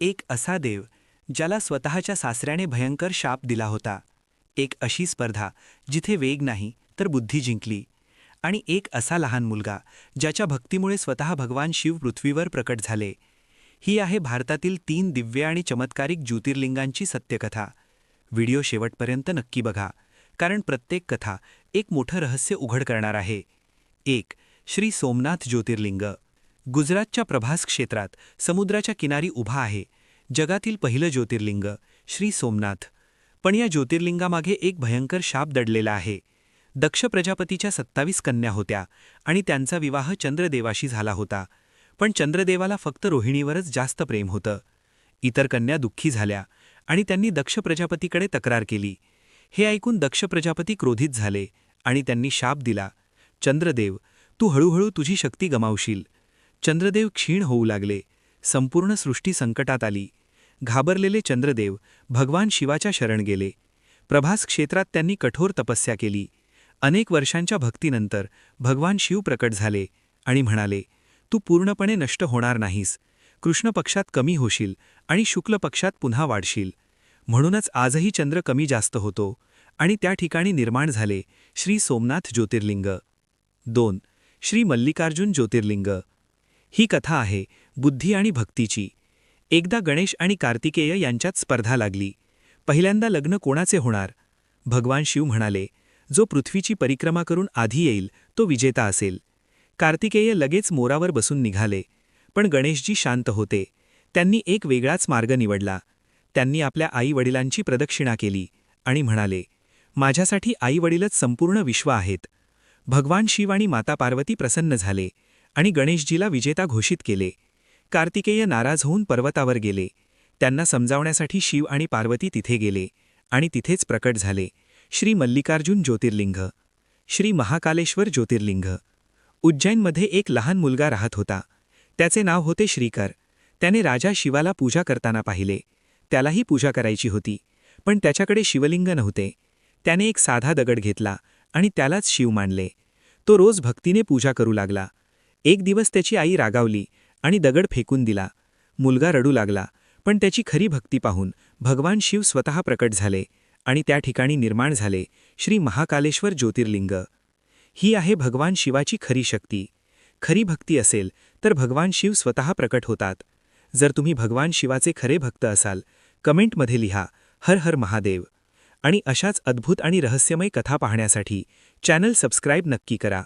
एक असा देव ज्याला स्वतःच्या सासऱ्याने भयंकर शाप दिला होता. एक अशी स्पर्धा जिथे वेग नाही तर बुद्धी जिंकली. आणि एक असा लहान मुलगा ज्याच्या भक्तीमुळे स्वतः भगवान शिव पृथ्वीवर प्रकट झाले. ही आहे भारतातील तीन दिव्य आणि चमत्कारिक ज्योतिर्लिंगांची सत्यकथा. व्हिडिओ शेवटपर्यंत नक्की बघा कारण प्रत्येक कथा एक मोठं रहस्य उघड करणार आहे. एक श्री सोमनाथ ज्योतिर्लिंग. गुजरातच्या प्रभास क्षेत्रात समुद्राच्या किनारी उभा आहे. जगातील पहिलं ज्योतिर्लिंग श्री सोमनाथ. पण या ज्योतिर्लिंगामागे एक भयंकर शाप दडलेला आहे. दक्ष प्रजापतीच्या सत्तावीस कन्या होत्या आणि त्यांचा विवाह चंद्रदेवाशी झाला होता. पण चंद्रदेवाला फक्त रोहिणीवरच जास्त प्रेम होतं. इतर कन्या दुःखी झाल्या आणि त्यांनी दक्ष प्रजापतीकडे तक्रार केली. हे ऐकून दक्ष प्रजापती क्रोधित झाले आणि त्यांनी शाप दिला. चंद्रदेव तू हळूहळू तुझी शक्ती गमावशील. चंद्रदेव क्षीण होऊ लागले. संपूर्ण सृष्टी संकटात आली. घाबरलेले चंद्रदेव भगवान शिवाच्या शरण गेले. प्रभास क्षेत्रात त्यांनी कठोर तपस्या केली. अनेक वर्षांच्या भक्तीनंतर भगवान शिव प्रकट झाले आणि म्हणाले तू पूर्णपणे नष्ट होणार नाहीस. कृष्ण पक्षात कमी होशील आणि शुक्ल पक्षात पुन्हा वाढशील. म्हणूनच आजही चंद्र कमी जास्त होतो आणि त्या ठिकाणी निर्माण झाले श्री सोमनाथ ज्योतिर्लिंग. दोन. श्री मल्लिकार्जुन ज्योतिर्लिंग. ही कथा आहे बुद्धी आणि भक्तीची. एकदा गणेश आणि कार्तिकेय यांच्यात स्पर्धा लागली. पहिल्यांदा लग्न कोणाचे होणार? भगवान शिव म्हणाले जो पृथ्वीची परिक्रमा करून आधी येईल तो विजेता असेल. कार्तिकेय लगेच मोरावर बसून निघाले. पण गणेशजी शांत होते. त्यांनी एक वेगळाच मार्ग निवडला. त्यांनी आपल्या आईवडिलांची प्रदक्षिणा केली आणि म्हणाले माझ्यासाठी आईवडीलच संपूर्ण विश्व आहेत. भगवान शिव आणि माता पार्वती प्रसन्न झाले. आणि गणेशजीला विजेता घोषित केले. कार्तिकेय नाराज होऊन पर्वतावर गेले. त्यांना समजावण्यासाठी शिव आणि पार्वती तिथे गेले आणि तिथेच प्रकट झाले. श्री मल्लिकार्जुन ज्योतिर्लिंग श्री महाकालेश्वर ज्योतिर्लिंग. उज्जैनमध्ये एक लहान मुलगा राहत होता. त्याचे नाव होते श्रीकर. त्याने राजा शिवाला पूजा करताना पाहिले. त्यालाही पूजा करायची होती. पण त्याच्याकडे शिवलिंग नव्हते. त्याने एक साधा दगड घेतला आणि त्यालाच शिव मानले. तो रोज भक्तीने पूजा करू लागला. एक दिवस त्याची आई रागावली आणि दगड फेकून दिला. मुलगा रडू लागला पण त्याची खरी भक्ती पाहून भगवान शिव स्वतः प्रकट झाले आणि त्या ठिकाणी निर्माण झाले श्री महाकालेश्वर ज्योतिर्लिंग. ही आहे भगवान शिवाची खरी शक्ती. खरी भक्ती असेल तर भगवान शिव स्वतः प्रकट होतात. जर तुम्ही भगवान शिवाचे खरे भक्त असाल कमेंटमध्ये लिहा हर हर महादेव. आणि अशाच अद्भुत आणि रहस्यमय कथा पाहण्यासाठी चॅनल सबस्क्राईब नक्की करा.